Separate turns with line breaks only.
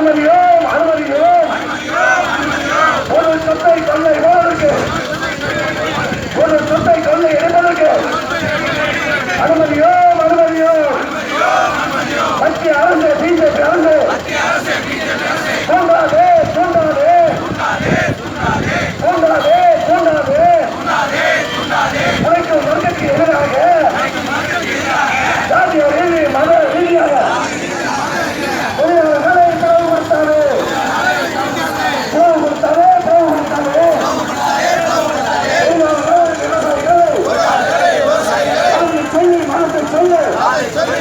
ఉన్నది चले